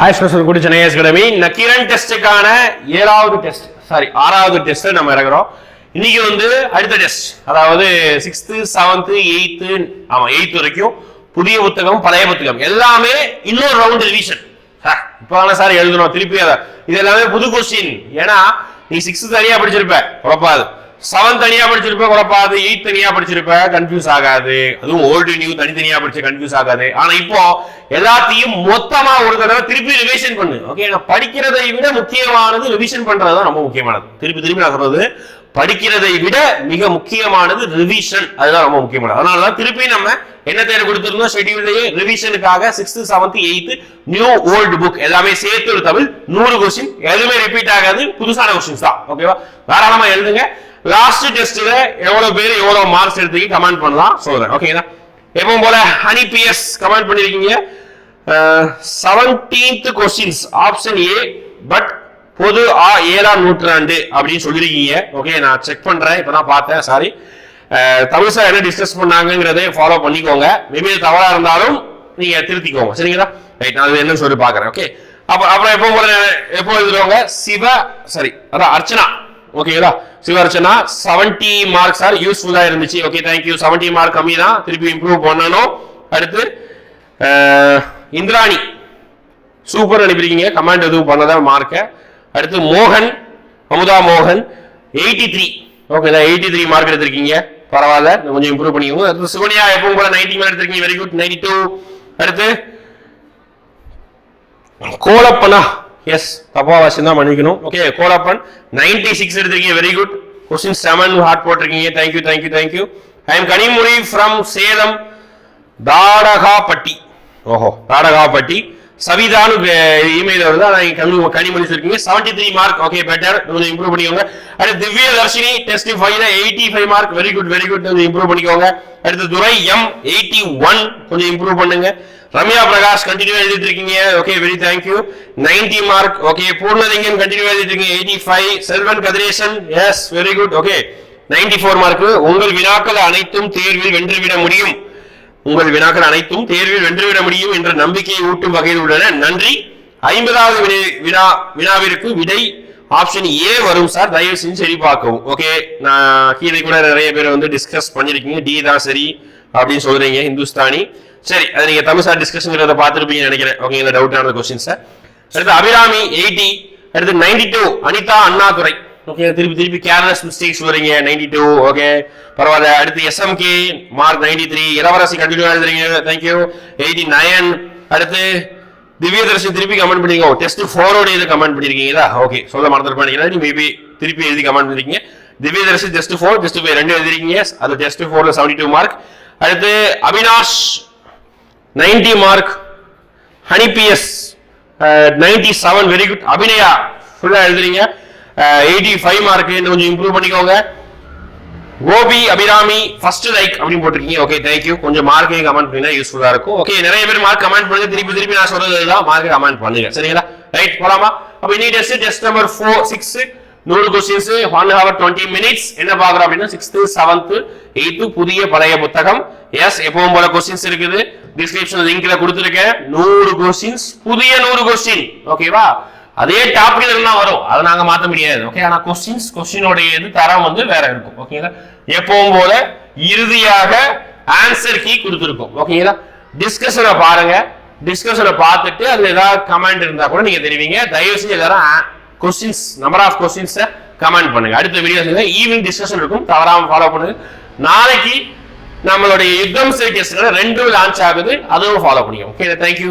Hi special குடி Chennai academy Nakkheeran டெஸ்ட்டுக்கான ஏழாவது test. Sorry ஆறாவது டெஸ்ட் நம்ம இறங்குறோம். இன்னைக்கு வந்து அடுத்த டெஸ்ட். அதாவது சிக்ஸ்த்து செவன்த்து எயித்து ஆமா எயித்து வரைக்கும் புதிய புத்தகம் பழைய புத்தகம். எல்லாமே இன்னொரு ரவுண்ட் ரிவிஷன் இப்போ சார் எழுதணும் திருப்பி அதை. இது எல்லாமே புது கொஸ்டின் ஏன்னா நீ சிக்ஸ்த் சரியா படிச்சிருப்ப. குழப்பாது. செவன் தனியா படிச்சிருப்ப குழப்பாது. எயிட் தனியா படிச்சிருப்ப கன்ஃபியூஸ் ஆகாது. அதுவும் ஓல்டு நியூ தனித்தனியா படிச்சு கன்ஃபியூஸ் ஆகாது. ஆனா இப்போ எல்லாத்தையும் மொத்தமா ஒரு தடவை திருப்பி ரிவிஷன் பண்ணு. ஓகே நான் படிக்கிறதை விட முக்கியமானது ரிவிஷன் பண்றதுதான் ரொம்ப முக்கியமானது. திருப்பி திருப்பி நான் சொல்றது படிக்கிறதை விட மிக முக்கியமானது ரிவிஷன் அதுதான் ரொம்ப முக்கியமானது. அதனால தான் திருப்பி நம்ம என்ன தேர்வு கொடுத்திருந்தோம்? ஷெடியூல்லையே ரிவிஷனுக்காக sixth seventh eighth new old book எல்லாமே சேர்த்து ஒரு தமிழ் நூறு கொஸ்டின் எதுவுமே ரிப்பீட் ஆகாது. புதுசான கொஸ்டின்ஸ் தான். ஓகேவா தாராளமா எழுதுங்க. லாஸ்ட் டெஸ்ட்ல எவ்வளவு பேர் எவ்வளவு மார்க்ஸ் எடுத்தீங்க கமெண்ட் பண்ணலாம். சொல்றேன். ஓகேங்களா எப்பவும் போல ஹனி பிஎஸ் கமெண்ட் பண்ணிருக்கீங்க. Seventeenth questions option A but பொது ஆ ஏழாம் நூற்றாண்டு அப்படின்னு சொல்லியிருக்கீங்க ஓகே நான் செக் பண்றேன். இப்பதான் பார்த்தேன். சாரி தமிழ் சார் என்ன டிஸ்கஸ் பண்ணாங்கிறதை ஃபாலோ பண்ணிக்கோங்க. மேபி தவறாக தவறா இருந்தாலும் நீங்க திருத்திக்கோங்க. சரிங்களா? ரைட் நான் என்னன்னு சொல்லி பாக்குறேன் ஓகே அப்ப அப்புறம் எப்போ போல எப்போ எழுதுவாங்க சிவ சரி அதான் அர்ச்சனா. ஓகேங்களா சிவர்ச்சனா செவன்டி மார்க்ஸ் சார் யூஸ்ஃபுல்லா இருந்துச்சு. ஓகே தேங்க்யூ செவன்டி மார்க் கம்மி தான். திருப்பி இம்ப்ரூவ் பண்ணணும். அடுத்து இந்திராணி. சூப்பர் அனுப்பியிருக்கீங்க. கமெண்ட் எதுவும் பண்ணதா மார்க்கை அடுத்து மோகன். அமுதா மோகன். Eighty three okay eighty three mark எடுத்திருக்கீங்க. பரவாயில்ல. கொஞ்சம் இம்ப்ரூவ் பண்ணிக்கோங்க. அடுத்து சுகன்யா எப்பவும் போல நைன்டி மார்க் எடுத்திருக்கீங்க. வெரி குட் நைன்டி டூ அடுத்து கோலப்பனா. எஸ் தப்பா வாசி தான் மன்னிக்கணும் ஓகே கோலப்பன் நைன்டி சிக்ஸ் எடுத்திருக்கீங்க very good question seven heart போட்டிருக்கீங்க. Thank you thank you thank you I am Kanimozhi from Salem Thadagapatti ஓஹோ தாடகாப்பட்டி சவிதான்னு இமெயில் வருது. அதான் நீங்க கனி கனிமொழி இருக்கீங்க seventy three mark okay better கொஞ்சம் இம்ப்ரூவ் பண்ணிக்கோங்க. அடுத்து திவ்ய தர்ஷினி டெஸ்ட் ஃபைவ்ல eighty five mark very good very good கொஞ்சம் இம்ப்ரூவ் பண்ணிக்கோங்க. அடுத்து துரை எம் எயிட்டி ஒன் கொஞ்சம் இம்ப்ரூவ் பண்ணுங்க. ரம்யா பிரகாஷ் கண்டினியூ எழுதிட்டு இருக்கீங்க okay very thank you ninety mark okay Poornalingam continue எழுதிட்டு இருக்கீங்க eighty five Selvan Kathiresan. Yes very good okay ninety four mark உங்கள் வினாக்கள் அனைத்தும் தேர்வில் வென்றுவிட முடியும். உங்கள் வினாக்கள் அனைத்தும் தேர்வில் வென்றுவிட முடியும் என்ற நம்பிக்கையை ஊட்டும் வகையில் உள்ளன. நன்றி. ஐம்பதாவது வினை- வினா வினாவிற்கு விடை ஆப்ஷன் ஏ வரும் சார் தயவு செஞ்சு சரி பார்க்கவும் ஓகே நான் கீழே கூட நிறைய பேர் வந்து டிஸ்கஸ் பண்ணிருக்கீங்க டி தான் சரி அப்படின்னு சொல்றீங்க ஹிந்துஸ்தானி சரி அது நீங்க தமிழ் சார் டிஸ்கஷன் பார்த்துருப்பீங்கன்னு நினைக்கிறேன். ஓகே இந்த டவுட்டான கொஸ்டின் சார் அடுத்து அபிராமி எயிட்டி அடுத்து ninety two Anitha Annadurai. Okay திருப்பி திருப்பி கேர்லெஸ் மிஸ்டேக்ஸ் வரீங்க நைன்டி டூ ஓகே பரவாயில்ல அடுத்து SMK mark ninety three Ilavarasi continue எழுதுறீங்க. தேங்க்யூ எயிட்டி நைன் அடுத்து திவ்யதர்ஷன் திருப்பி கமெண்ட் பண்ணிக்கோ. டெஸ்ட் ஃபோரோட இது கமெண்ட் பண்ணிருக்கீங்களா? ஓகே சொல்ல மறந்துட்டு நீ மேபி திருப்பி எழுதி கமெண்ட் பண்ணிருக்கீங்க. Divyadharshan test four test five ரெண்டு எழுதிருக்கீங்க. அது டெஸ்ட் ஃபோர்ல செவன்டி டூ மார்க் அடுத்து Avinash ninety mark Honey BS ninety seven very good Abhinaya ஃபுல்லாக எழுதுறீங்க. எயிட்டி ஃபைவ் மார்க் இன்னும் கொஞ்சம் இம்ப்ரூவ் பண்ணிக்கோங்க. கோபி அபிராமி ஃபர்ஸ்ட் லைக் அப்படின்னு போட்டிருக்கீங்க. ஓகே தேங்க்யூ கொஞ்சம் மார்க்கையும் கமெண்ட் பண்ணா யூஸ்ஃபுல்லா இருக்கும். ஓகே நிறைய பேர் மார்க் கமெண்ட் பண்ணுங்க. திருப்பி திருப்பி நான் சொல்றது தான் மார்க் கமெண்ட் பண்ணுங்க. சரிங்களா? ரைட் போலாமா? அப்ப இனி test test number four six நூறு questions one hour twenty minutes என்ன பாக்குறோம் அப்படின்னா சிக்ஸ்த் செவன்த் எயித்து புதிய பழைய புத்தகம். எஸ் எப்பவும் போல கொஸ்டின்ஸ் இருக்குது. டிஸ்கிரிப்ஷன் லிங்க்ல கொடுத்துருக்கேன். நூறு கொஸ்டின்ஸ் புதிய நூறு கொஸ்டின் ஓகேவா அதே டாபிக்ல எல்லாம் வரும். அதை நாங்க மாத்த முடியாது. ஓகே ஆனா கொஸ்டின்ஸ் கொஸ்டினோடைய இது தரம் வந்து வேற இருக்கும். ஓகேங்களா எப்பவும் போல இறுதியாக ஆன்சர் கீ கொடுத்துருக்கோம். ஓகேங்களா டிஸ்கஷனை பாருங்க. டிஸ்கஷனை பார்த்துட்டு அதுல ஏதாவது கமெண்ட் இருந்தா கூட நீங்க தெரிவிங்க. தயவு செஞ்சு எல்லாரும் கொஸ்டின்ஸ் நம்பர் ஆஃப் கொஸ்டின்ஸை கமெண்ட் பண்ணுங்க. அடுத்த வீடியோ ஈவினிங் டிஸ்கஷன் இருக்கும். தவறாம ஃபாலோ பண்ணுங்க. நாளைக்கு நம்மளுடைய யுத்தம் டெஸ்ட் ரெண்டும் லான்ச் ஆகுது. அதுவும் ஃபாலோ பண்ணிக்கோங்க. Okay thank you